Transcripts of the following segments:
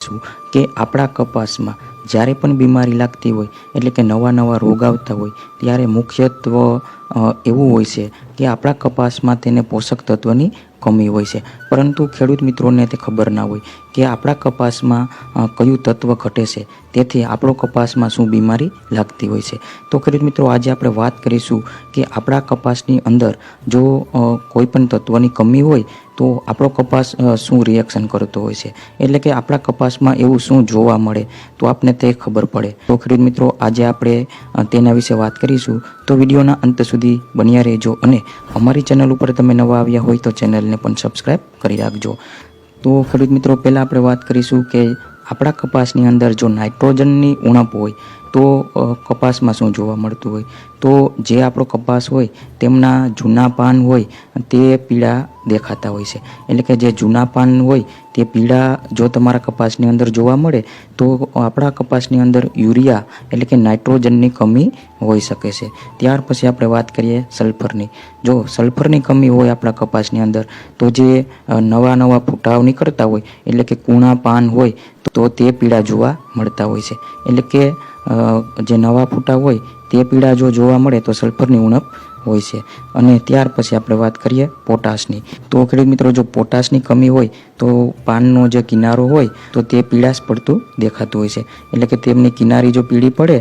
છું કે આપણા કપાસમાં જ્યારે પણ બીમારી લાગતી હોય, એટલે કે નવા નવા રોગ આવતા હોય, ત્યારે મુખ્યત્વ એવું હોય છે કે આપણા કપાસમાં તેને પોષક તત્વની કમી હોય છે. પરંતુ ખેડૂત મિત્રોને તે ખબર ના હોય કે આપણા કપાસમાં કયું તત્વ ઘટે છે. તેથી આપણો કપાસમાં શું બીમારી લાગતી હોય છે. તો ખેડૂત મિત્રો, આજે આપણે વાત કરીશું કે આપણા કપાસની અંદર જો કોઈપણ કોઈ પણ તત્વની કમી હોય, તો આપણો કપાસ શું રિએક્શન કરતો હોય છે. એટલે કે આપણા કપાસમાં એવું શું જોવા મળે, તો આપને તે ખબર પડે. તો ખેડૂત મિત્રો, આજે આપણે તેના વિશે વાત કરીશું. તો વિડીયોના અંત સુધી બન્યા રહેજો અને અમારી ચેનલ ઉપર તમે નવા આવ્યા હોય તો ચેનલને પણ સબસ્ક્રાઈબ કરી રાખજો. તો ખેડૂત મિત્રો, પહેલાં આપણે વાત કરીશું કે આપણા કપાસની અંદર જો નાઇટ્રોજનની ઉણપ હોય, તો કપાસમાં શું જોવા મળતું હોય? તો જે આપણો કપાસ હોય, તેમના જૂના પાન હોય, તે પીળા દેખાતા હોય છે. એટલે કે જે જૂના પાન હોય તે પીળા જો તમારા કપાસની અંદર જોવા મળે, તો આપણા કપાસની અંદર યુરિયા એટલે કે નાઇટ્રોજનની કમી હોઈ શકે છે. ત્યાર પછી આપણે વાત કરીએ સલ્ફરની. જો સલ્ફરની કમી હોય આપણા કપાસની અંદર, તો જે નવા નવા ફૂટાવ નીકળતા હોય, એટલે કે કૂણા પાન હોય, તો તે પીળા જોવા મળતા હોય છે. એટલે કે જે નવા ફૂટા હોય, તે પીળા જો જોવા મળે, તો સલ્ફરની ઉણપ હોય છે. અને ત્યાર પછી આપણે વાત કરીએ પોટાશની. તો ખેડૂત મિત્રો, જો પોટાશની કમી હોય તો પાનનો જે કિનારો હોય, તો તે પીળાશ પડતું દેખાતું હોય છે. એટલે કે તેમની કિનારી જો પીળી પડે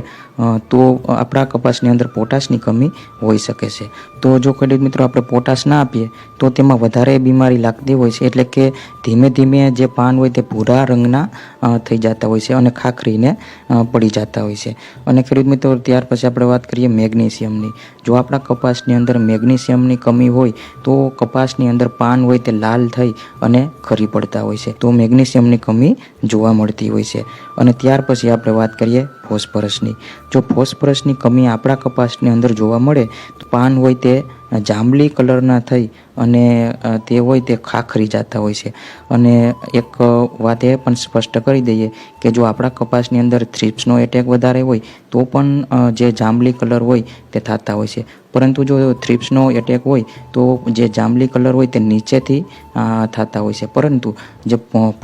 તો આપણા કપાસની અંદર પોટાશની કમી હોઈ શકે છે. તો જો ખેડૂત મિત્રો આપણે પોટાશ ના આપીએ, તો તેમાં વધારે બીમારી લાગતી હોય છે. એટલે કે ધીમે ધીમે જે પાન હોય તે ભૂરા રંગના થઈ જતા હોય છે અને ખાખરીને પડી જતા હોય છે. અને ખેડૂત મિત્રો, ત્યાર પછી આપણે વાત કરીએ મેગ્નેશિયમની. જો આપણા કપાસની અંદર મેગ્નેશિયમની કમી હોય, તો કપાસની અંદર પાન હોય તે લાલ થઈ અને ખરી પડતા હોય છે, તો મેગ્નેશિયમની કમી જોવા મળતી હોય છે. અને ત્યાર પછી આપણે વાત કરીએ ફોસ્ફરસની. જો ફોસ્ફરસની કમી આપણા કપાસની અંદર જોવા મળે, તો પાન હોય તે જાંબલી કલરના થઈ અને તે હોય તે ખાખરી જતા હોય છે. અને એક વાત એ પણ સ્પષ્ટ કરી દઈએ કે જો આપણા કપાસની અંદર થ્રિપ્સનો એટેક વધારે હોય, તો પણ જે જાંબલી કલર હોય તે થતા હોય છે. પરંતુ જો થ્રિપ્સનો એટેક હોય, તો જે જાંબલી કલર હોય તે નીચેથી થતા હોય છે. પરંતુ જે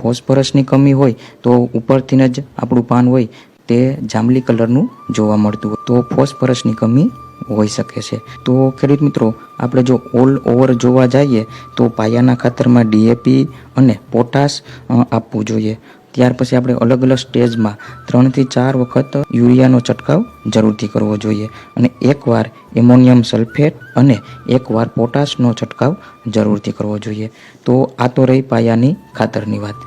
ફોસ્ફરસની કમી હોય, તો ઉપરથી જ આપણું પાન હોય તે જાંબલી કલરનું જોવા મળતું હોય. તો ફોસ્ફરસની કમી હોઈ શકે છે. તો ખેડૂત મિત્રો, આપણે જો ઓલ ઓવર જોવા જઈએ, તો પાયાના ખાતરમાં ડીએપી અને પોટાશ આપવું જોઈએ. ત્યાર પછી આપણે અલગ અલગ સ્ટેજમાં ત્રણથી ચાર વખત યુરિયાનો છંટકાવ જરૂરથી કરવો જોઈએ. અને એકવાર એમોનિયમ સલ્ફેટ અને એકવાર પોટાશનો છંટકાવ જરૂરથી કરવો જોઈએ. તો આ તો રહી પાયાની ખાતરની વાત.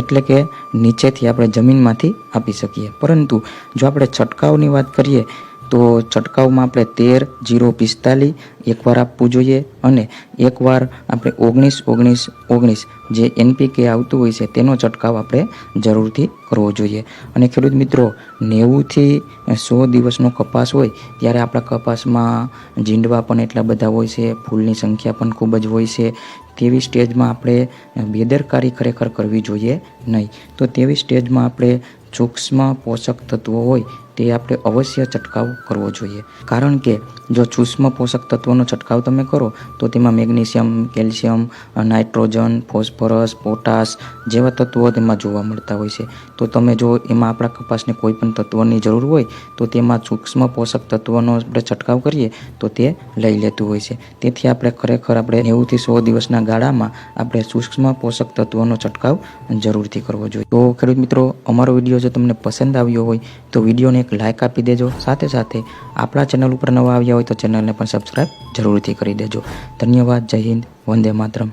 એટલે કે નીચેથી આપણે જમીનમાંથી આપી શકીએ. પરંતુ જો આપણે છંટકાવની વાત કરીએ તો છંટકાવમાં આપણે તેર, જીરો, પિસ્તાલીસ એકવાર આપવું જોઈએ અને એકવાર આપણે ઓગણીસ ઓગણીસ ઓગણીસ જે એનપીકે આવતું હોય છે તેનો છંટકાવ આપણે જરૂરથી કરવો જોઈએ. અને ખેડૂત મિત્રો, નેવુંથી સો દિવસનો કપાસ હોય ત્યારે આપણા કપાસમાં જીંડવા પણ એટલા બધા હોય છે, ફૂલની સંખ્યા પણ ખૂબ જ હોય છે, તેવી સ્ટેજમાં આપણે બેદરકારી ખરેખર કરવી જોઈએ નહીં. તો તેવી સ્ટેજમાં આપણે સૂક્ષ્મ પોષક તત્વો હોય તે આપણે અવશ્ય છંટકાવ કરવો જોઈએ. કારણ કે જો સૂક્ષ્મ પોષક તત્વોનો છંટકાવ તમે કરો, તો તેમાં magnesium, calcium, nitrogen, phosphorus, potash જેવા તત્વો તેમાં જોવા મળતા હોય છે. તો તમે જો એમાં આપણા કપાસને કોઈ પણ તત્વની જરૂર હોય, તો તેમાં સૂક્ષ્મ પોષક તત્વોનો આપણે છંટકાવ કરીએ, તો તે લઈ લેતું હોય છે. તેથી આપણે ખરેખર આપણે નેવુંથી સો દિવસના ગાળામાં આપણે સૂક્ષ્મ પોષક તત્વોનો છંટકાવ જરૂરથી કરવો જોઈએ. તો ખેડૂત મિત્રો, અમારો વીડિયો જો તમને પસંદ આવ્યો હોય, તો વિડીયોને એક લાઇક આપી દેજો. સાથે સાથે આપણા ચેનલ ઉપર નવા આવ્યા હોય તો ચેનલને પણ સબસ્ક્રાઈબ જરૂરથી કરી દેજો. ધન્યવાદ. જય હિન્દ. વંદે માતરમ.